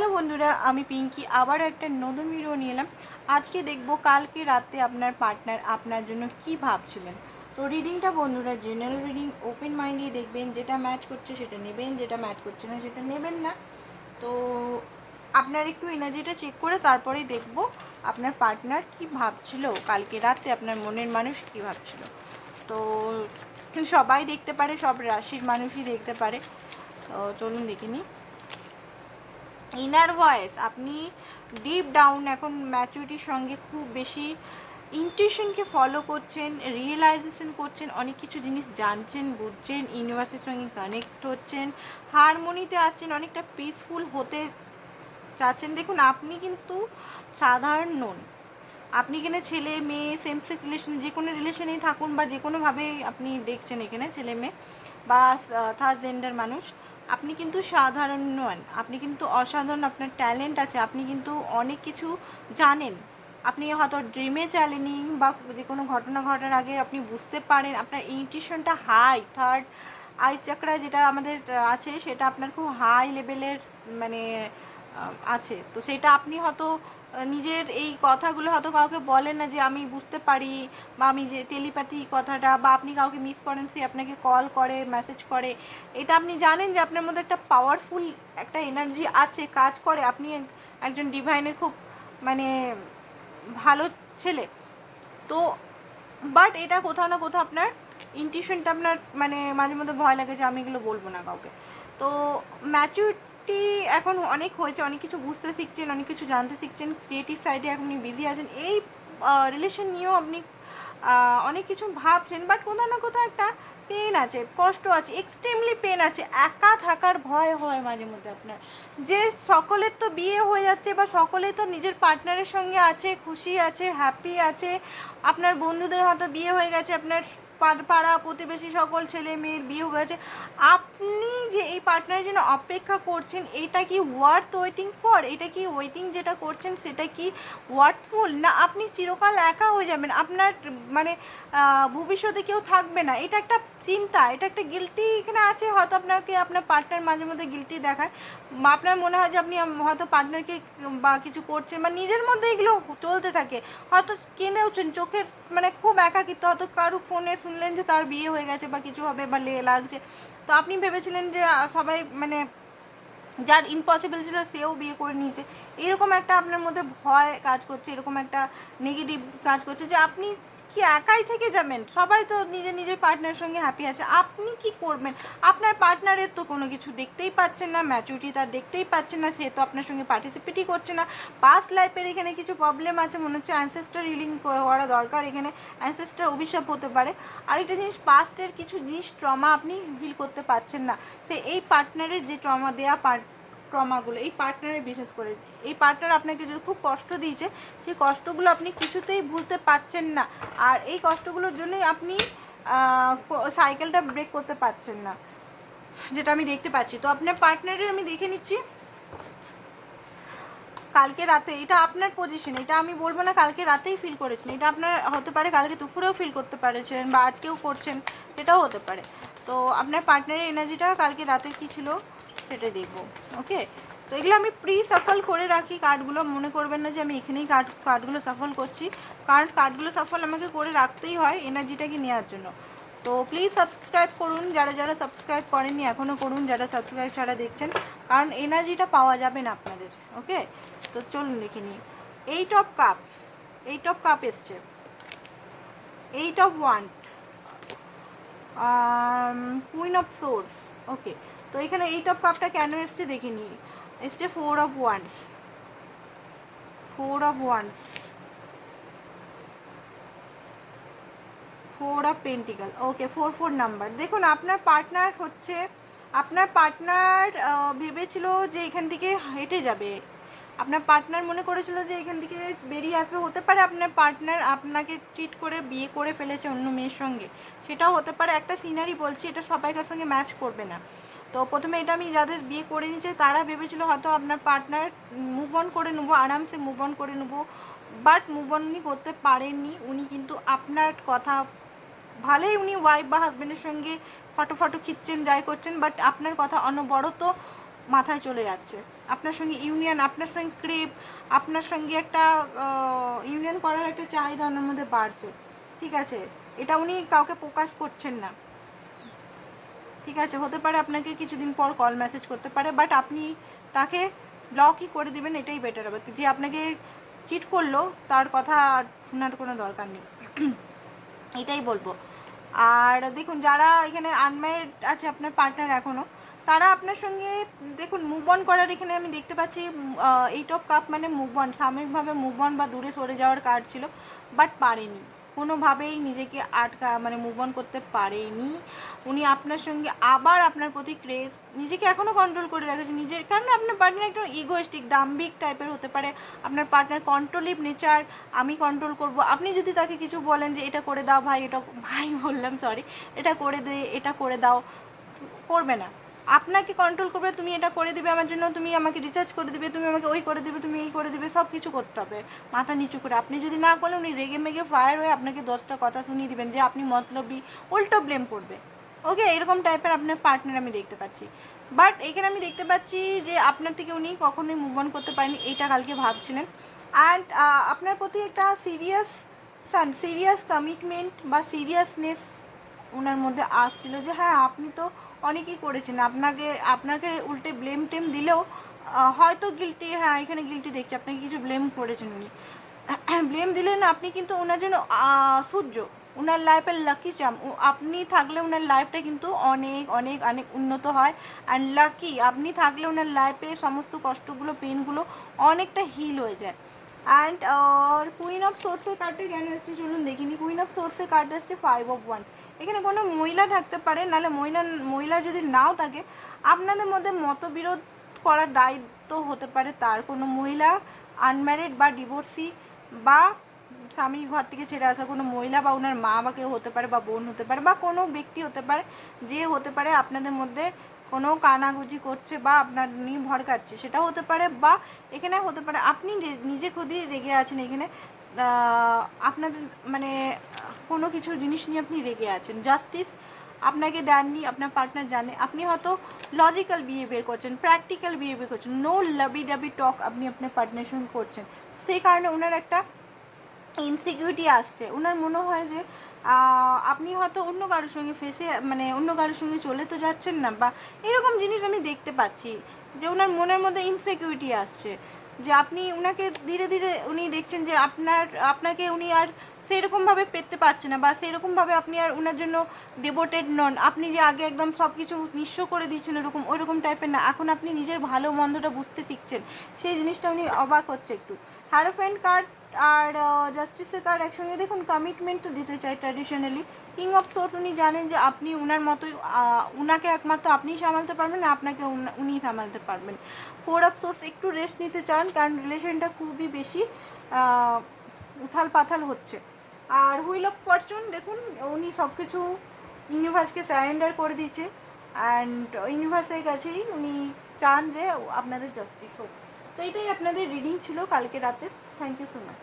Hello বন্ধুরা, আমি পিঙ্কি, আবার একটা নতুন ভিডিও নিয়ে এলাম। আজকে দেখব কালকে রাতে আপনার পার্টনার আপনার জন্য কি ভাবছিলেন। তো রিডিংটা বন্ধুরা জেনারেল রিডিং ওপেন মাইন্ডে দেখবেন, যেটা ম্যাচ করছে সেটা নেবেন, যেটা ম্যাচ করছে না সেটা নেবেন না। তো আপনার একটু এনার্জিটা চেক করে তারপরেই দেখব আপনার পার্টনার কি ভাবছিল, কালকে রাতে আপনার মনের মানুষ কি ভাবছিল। তো সবাই দেখতে পারে, সব রাশির মানুষই দেখতে পারে। তো চলুন দেখে নিই। ইনার ভয়েস আপনি ডিপ ডাউন এখন ম্যাচুরিটির সঙ্গে খুব বেশি ইনটিউশনকে ফলো করছেন রিয়েলাইজেশন করছেন, অনেক কিছু জিনিস জানছেন, বুঝছেন ইউনিভার্সের সঙ্গে কানেক্ট হচ্ছেন হারমোনিতে আসছেন, অনেকটা পিসফুল হতে চাচ্ছেন। দেখুন, আপনি কিন্তু সাধারণ নন। আপনি এখানে ছেলে, মেয়ে সেম সেক্স রিলেশন যে কোনো রিলেশনেই থাকুন বা যে কোনোভাবেই আপনি দেখছেন এখানে ছেলে, মেয়ে বা থার্ড জেন্ডার মানুষ। আপনি কিন্তু সাধারণ নন, আপনি কিন্তু অসাধারণ আপনার ট্যালেন্ট আছে, আপনি কিন্তু অনেক কিছু জানেন। আপনি হয়তো ড্রিমে চ্যালেঞ্জিং বা যে কোনো ঘটনা ঘটার আগে আপনি বুঝতে পারেন, আপনার ইনটিউশনটা হাই থার্ড আই চাকরা যেটা আমাদের আছে, সেটা আপনার খুব হাই লেভেলের মানে আছে। তো সেটা আপনি হয়তো নিজের এই কথাগুলো হয়তো কাউকে বলেন না যে আমি বুঝতে পারি বা আমি যে টেলিপ্যাথি কথাটা বা আপনি কাউকে মিস করেন, সে আপনাকে কল করে মেসেজ করে। এটা আপনি জানেন যে আপনার মধ্যে একটা পাওয়ারফুল একটা এনার্জি আছে, কাজ করে। আপনি একজন ডিভাইনের খুব মানে ভালো ছেলে। তো বাট এটা কোথাও না কোথাও আপনার ইনটিউশনটা আপনার মানে মাঝে মধ্যে ভয় লাগে যে আমি এগুলো বলব না কাউকে। তো ম্যাচুরিটি এখন অনেক হয়েছে, অনেক কিছু বুঝতে শিখছেন, অনেক কিছু জানতে শিখছেন ক্রিয়েটিভ সাইডে এখন বিজি আছেন। এই রিলেশন নিয়েও আপনি অনেক কিছু ভাবছেন বাট কোথাও না কোথাও একটা পেন আছে, কষ্ট আছে এক্সট্রিমলি পেন আছে, একা থাকার ভয় হয় মাঝে মধ্যে আপনার। যে সকলের তো বিয়ে হয়ে যাচ্ছে বা সকলে তো নিজের পার্টনারের সঙ্গে আছে, খুশি আছে হ্যাপি আছে, আপনার বন্ধুদের হয়তো বিয়ে হয়ে গেছে, আপনার পাড়া প্রতিবেশী সকল ছেলে মেয়ের বিয়ে হয়ে গেছে। আপনি যে এই পার্টনারের জন্য অপেক্ষা করছেন, এটা কি ওয়ার্থ ওয়েটিং ফর এটা কি ওয়েটিং যেটা করছেন, সেটা কি ওয়ার্থফুল না, আপনি চিরকাল একা হয়ে যাবেন। আপনার মানে ভবিষ্যতে কেউ থাকবে না। এটা একটা চিন্তা, এটা একটা গিলটি এখানে আছে, হয়তো আপনাকে, আপনার পার্টনার মাঝে মধ্যে গিলটি দেখায়। আপনার মনে হয় যে আপনি হয়তো পার্টনারকে বা কিছু করছেন, বা নিজের মধ্যে এগুলো চলতে থাকে। হয়তো কেঁদেওছেন চোখের মানে খুব একাকিত্ব, হয়তো কারও ফোনে শুনলেন যে তার বিয়ে হয়ে গেছে বা কিছু হবে বা লে লাগছে। তো আপনি ভেবেছিলেন যে সবাই মানে যার ইম্পসিবল ছিল সেও বিয়ে করে নিয়েছে। এরকম একটা আপনার মধ্যে ভয় কাজ করছে, এরকম একটা নেগেটিভ কাজ করছে যে আপনি কি একাই থেকে যাবেন? সবাই তো নিজের নিজের পার্টনারের সঙ্গে হ্যাপি আছে। আপনি কি করবেন? আপনার পার্টনারের তো কোনো কিছু দেখতেই পাচ্ছেন না ম্যাচুরিটি তার দেখতেই পাচ্ছেন না, সে তো আপনার সঙ্গে পার্টিসিপেটই করছে না। পাস্ট লাইফের এখানে কিছু প্রবলেম আছে, মনে হচ্ছে অ্যানসেস্টার হিলিং করা দরকার, এখানে অ্যানসেস্টার অভিশাপ হতে পারে। আরেকটা জিনিস পাস্টের কিছু জিনিস ট্রমা আপনি ফিল করতে পারছেন না। সে এই পার্টনারের যে ট্রমা দেয়া পার্ট ট্রমাগুলো, এই পার্টনারের বিশেষ করে। এই পার্টনার আপনাকে যদি খুব কষ্ট দিয়েছে, সেই কষ্টগুলো আপনি কিছুতেই ভুলতে পারছেন না। আর এই কষ্টগুলোর জন্যই আপনি সাইকেলটা ব্রেক করতে পারছেন না, যেটা আমি দেখতে পাচ্ছি। তো আপনার পার্টনারের আমি দেখে নিচ্ছি। কালকে রাতে, এটা আপনার পজিশন এটা আমি বলব না কালকে রাতেই ফিল করেছেন। এটা আপনার হতে পারে কালকে দুপুরেও ফিল করতে পারেছেন বা আজকেও করছেন সেটাও হতে পারে। তো আপনার পার্টনারের এনার্জিটা কালকে রাতে কী ছিল? সেটা দেখব ওকে তো এগুলো আমি প্রি সাফল করে রাখি কার্ডগুলো মনে করবেন না যে আমি এখানেই কার্ড কার্ডগুলো সাফল করছি। কারণ কার্ডগুলো সাফল আমাকে করে রাখতেই হয় এনার্জিটাকে নেওয়ার জন্য। তো প্লিজ সাবস্ক্রাইব করুন, যারা যারা সাবস্ক্রাইব করেননি এখনও করুন, যারা সাবস্ক্রাইব ছাড়া দেখছেন, কারণ এনার্জিটা পাওয়া যাবে না আপনাদের ওকে তো চলুন দেখে নিই। Eight of cup eight of cup এসছে। Eight of wand queen of swords okay তো এখানে এইট অফ কাপটা কেন এসছে দেখে নিই এসছে four of wands four of wands four of pentacle okay four four number দেখুন, আপনার পার্টনার হচ্ছে, আপনার পার্টনার ভেবেছিল যে এখান থেকে হেঁটে যাবে। আপনার পার্টনার মনে করেছিল যে এখান থেকে বেরিয়ে আসবে। হতে পারে আপনার পার্টনার আপনাকে চিট করে, বিয়ে করে ফেলেছে অন্য মেয়ের সঙ্গে। সেটাও হতে পারে। একটা সিনারি বলছি, এটা সবাইকার সঙ্গে ম্যাচ করবে না। তো প্রথমে এটা আমি যাদের বিয়ে করে নিয়েছে, তারা ভেবেছিল হয়তো আপনার পার্টনার মুভ অন করে নেব, আরামসে মুভ অন করে নেব বাট মুভ অন উনি করতে পারেননি। উনি কিন্তু আপনার কথা ভালোই উনি ওয়াইফ বা হাজব্যান্ডের সঙ্গে ফটো ফটো খিচ্ছেন, যাই করছেন বাট আপনার কথা অনবরত মাথায় চলে যাচ্ছে। আপনার সঙ্গে ইউনিয়ন আপনার সঙ্গে ক্রেপ আপনার সঙ্গে একটা ইউনিয়ন করার একটা চাহিদা ওনার মধ্যে বাড়ছে। ঠিক আছে? এটা উনি কাউকে প্রকাশ করছেন না। ঠিক আছে, হতে পারে আপনাকে কিছুদিন পর কল মেসেজ করতে পারে বাট আপনি তাকে ব্লকই করে দিবেন, এটাই বেটার হবে। যে আপনাকে চিট করল, তার কথা শোনার কোনো দরকার নেই। এটাই বলব। আর দেখুন, যারা এখানে আনম্যারিড আছে, আপনার পার্টনার এখনও তারা আপনার সঙ্গে, দেখুন মুভ অন করার এখানে আমি দেখতে পাচ্ছি এইট অফ কাপ মানে মুভ অন সাময়িকভাবে মুভ অন বা দূরে সরে যাওয়ার কার্ড ছিল বাট পারেনি। কোনোভাবেই নিজেকে আটকা মানে মুভ অন করতে পারেনি। উনি আপনার সঙ্গে আবার আপনার প্রতি ক্রেজ নিজেকে এখনও কন্ট্রোল করে রেখেছে নিজের, কারণ আপনার পার্টনার একটু ইগোয়েস্টিক দাম্ভিক টাইপের হতে পারে। আপনার পার্টনার কন্ট্রোলিভ নেচার আমি কন্ট্রোল করব। আপনি যদি তাকে কিছু বলেন যে, এটা করে দাও ভাই, এটা, ভাই বললাম সরি এটা করে দে, এটা করে দাও, করবে না। আপনাকে কন্ট্রোল করবে, তুমি এটা করে দিবে, আমার জন্য তুমি আমাকে রিচার্জ করে দিবে, তুমি আমাকে ওই করে দিবে, তুমি এই করে দিবে সব কিছু করতে হবে। মাথা নিচু করে। আপনি যদি না করেন উনি রেগে মেগে ফায়ার হয়ে আপনাকে দশটা কথা শুনিয়ে দিবেন যে আপনি মতলবই উল্টো ব্লেম করবে। ওকে এরকম টাইপের আপনার পার্টনার আমি দেখতে পাচ্ছি। বাট এখানে আমি দেখতে পাচ্ছি যে আপনার থেকে উনি কখনোই মুভ অন করতে পারেনি এইটা কালকে ভাবছিলেন। অ্যান্ড আপনার প্রতি একটা সিরিয়াস সান সিরিয়াস কমিটমেন্ট বা সিরিয়াসনেস ওনার মধ্যে আসছিল যে হ্যাঁ আপনি তো অনেকই করেছেন। আপনাকে আপনাকে উল্টে ব্লেম টেম দিলেও হয়তো গিলটি হ্যাঁ এখানে গিলটি দেখছি। আপনাকে কিছু ব্লেম করেছেন উনি। ব্লেম দিলেন আপনি কিন্তু ওনার জন্য সূর্য ওনার লাইফের লাকি চাম আপনি থাকলে ওনার লাইফটা কিন্তু অনেক অনেক অনেক উন্নত হয়। অ্যান্ড লাকি আপনি থাকলে ওনার লাইফে সমস্ত কষ্টগুলো পেনগুলো অনেকটা হিল হয়ে যায়। অ্যান্ড কুইন অফ সোর্সের কার্ডটা কেন এসছে? চলুন দেখিনি। কুইন অফ সোর্সের কার্ড এসছে ফাইভ অফ ওয়ান এখানে কোনো মহিলা থাকতে পারে, নাহলে মহিলা মহিলা যদি নাও থাকে, আপনাদের মধ্যে মতবিরোধ করার দায়িত্ব হতে পারে তার। কোনো মহিলা আনম্যারিড বা ডিভোর্সি বা স্বামী ঘর থেকে ছেড়ে আসা কোনো মহিলা বা ওনার মা বা কেউ হতে পারে বা বোন হতে পারে বা কোনো ব্যক্তি হতে পারে, যে হতে পারে আপনাদের মধ্যে কোনো কানাগুজি করছে বা আপনার নিয়ে ভড়কাচ্ছে সেটা হতে পারে বা এখানে হতে পারে। আপনি নিজে খুদই রেগে আছেন এখানে আপনাদের মানে কোনো কিছু জিনিস নিয়ে আপনি রেগে আছেন। জাস্টিস আপনাকে দেননি, আপনার পার্টনার জানে। আপনি হয়তো লজিক্যাল বিহেভিয়ার করছেন প্র্যাকটিক্যাল বিহেভিয়ার করছেন নো লাবি ডাবি টক আপনি আপনার পার্টনারের সঙ্গে করছেন। সেই কারণে ওনার একটা ইনসিকিউরিটি আসছে। ওনার মনে হয় যে আপনি হয়তো অন্য কারোর সঙ্গে ফেসে মানে অন্য কারোর সঙ্গে চলে তো যাচ্ছেন না, বা এরকম জিনিস আমি দেখতে পাচ্ছি, যে ওনার মনের মধ্যে ইনসিকিউরিটি আসছে। যে আপনি ওনাকে ধীরে ধীরে উনি দেখছেন যে আপনার, আপনাকে উনি আর সেরকমভাবে পেতে পারছে না বা সেরকমভাবে আপনি আর ওনার জন্য ডেভোটেড নন। আপনি যে আগে একদম সব কিছু নিঃস্ব করে দিচ্ছেন ওরকম ওইরকম টাইপের না। এখন আপনি নিজের ভালো মন্দটা বুঝতে শিখছেন। সেই জিনিসটা উনি অবাক হচ্ছে একটু। হ্যারোফ্যান্ট কার্ড আর জাস্টিসের কার্ড একসঙ্গে দেখুন কমিটমেন্ট তো দিতে চাই ট্র্যাডিশনালি কিং অফ সোর্স উনি জানেন যে আপনি উনার মতোই উনাকে একমাত্র আপনিই সামালতে পারবেন আপনাকে উনি সামালতে পারবেন। ফোর অফ সোর্স একটু রেস্ট নিতে চান, কারণ রিলেশনটা খুবই বেশি উথাল পাথাল হচ্ছে। আর হুইল অফ ফরচুন, দেখুন, উনি সব কিছু ইউনিভার্সকে স্যারেন্ডার করে দিচ্ছে অ্যান্ড ইউনিভার্সের কাছেই উনি চান যে আপনাদের জাস্টিস হোক। তো এটাই আপনাদের রিডিং ছিল কালকে রাতে। Thank you so much